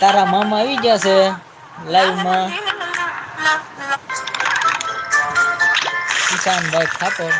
તારા મામા આવી ગયા છે લાઈવમાં કિશાનભાઈ ઠાકોર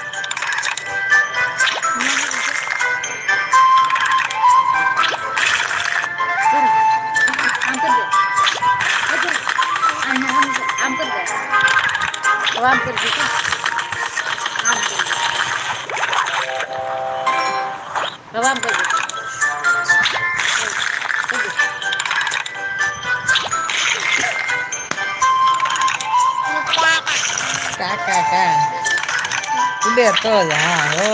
કા કા કા ઉડે તો જ હા હો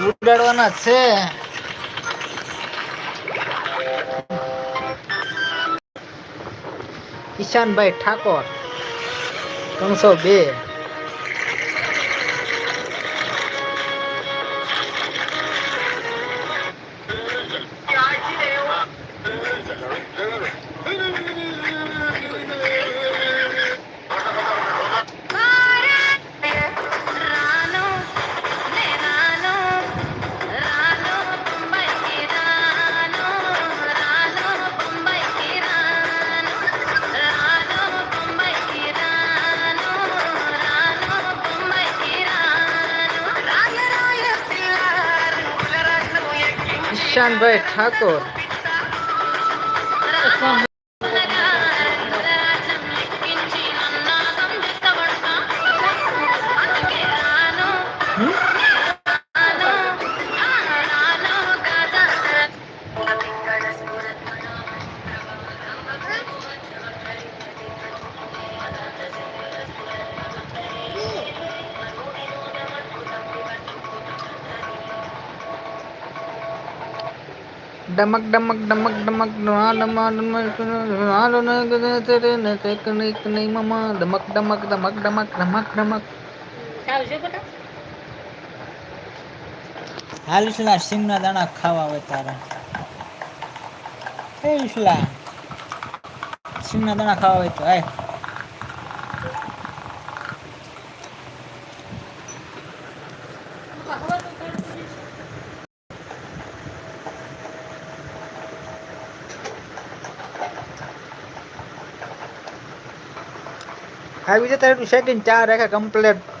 ઉડાડવાના જ છે કિશાનભાઈ ઠાકોર ત્રણસો બે. કિશાનભાઈ ઠાકોર હમ? ડમક ડમક ડમક ડમક ડમા ડમા ડમક હાલો ને તેરે ને તે કનઈ કનઈ મમા ડમક ડમક ડમક ડમક ડમક ડમક હાલ વિસલા સિંગના દાણા ખાવા આવે તારા એ વિસલા સિંગના દાણા ખાવા હોય તો આય આવી જતા સેટિંગ ચાર રેખા કમ્પ્લીટ